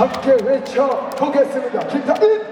함께 외쳐보겠습니다. 김상민!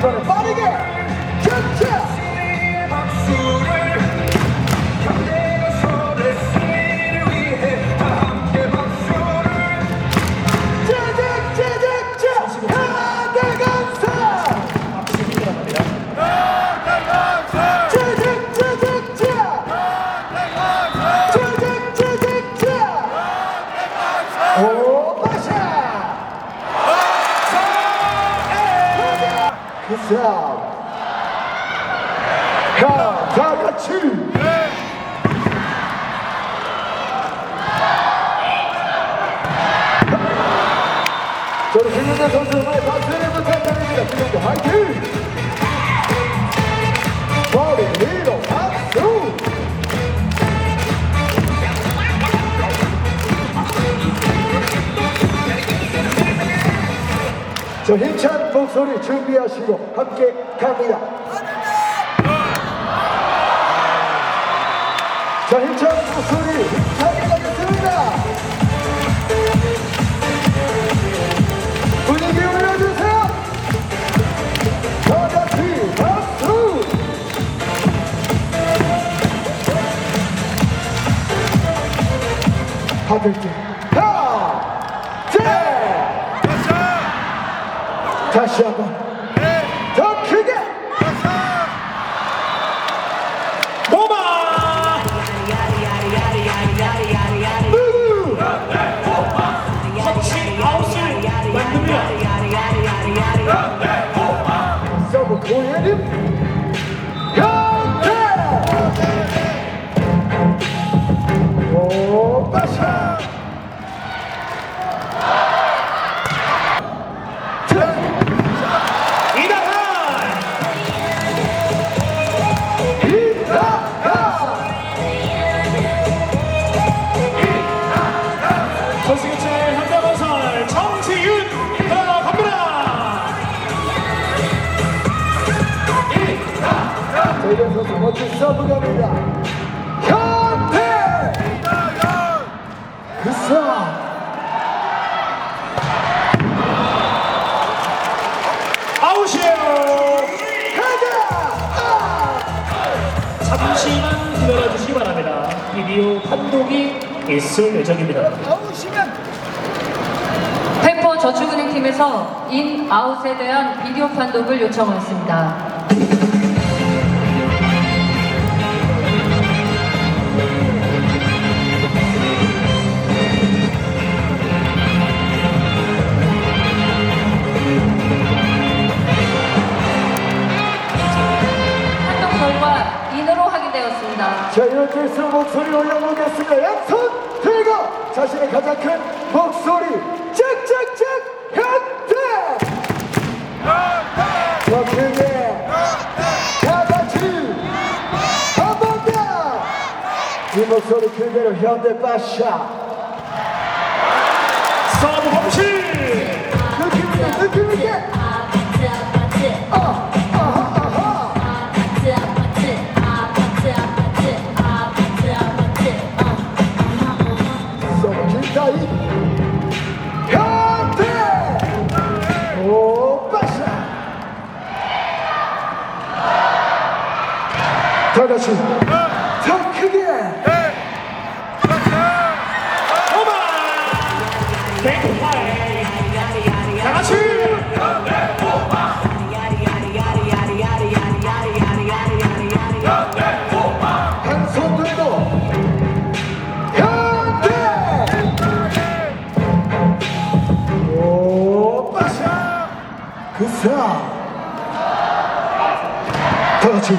서울의 그 싸움! 가! 다 같이! 저는 김윤재 선수 응원의 박수를 부탁드립니다. 김윤재 화이팅! 저 힘찬 목소리 준비하시고 함께 갑니다. 자, 힘찬 목소리 힘차게 가겠습니다. 분위기 올려주세요. 다 같이 박수! 받을 때 다 재현 선수 멋진 서브 갑니다 현태 그싸 아웃이에요. 가자 아! 잠시만 기다려 주시기 바랍니다. 비디오 판독이 있을 예정입니다. 페퍼 저축은행팀에서 인 아웃에 대한 비디오 판독을 요청했습니다. 자, 이렇게 해서 목소리 올려보겠습니다. 양손 들고 자신의 가장 큰 목소리 짝짝짝 현대! 더 크게 다 같이 한번 더! 이 목소리 그대로 현대 빠샤 다 같이 더 크게. 다 같이 한 손 들고 현대 오 빠샤 그사. 다 같이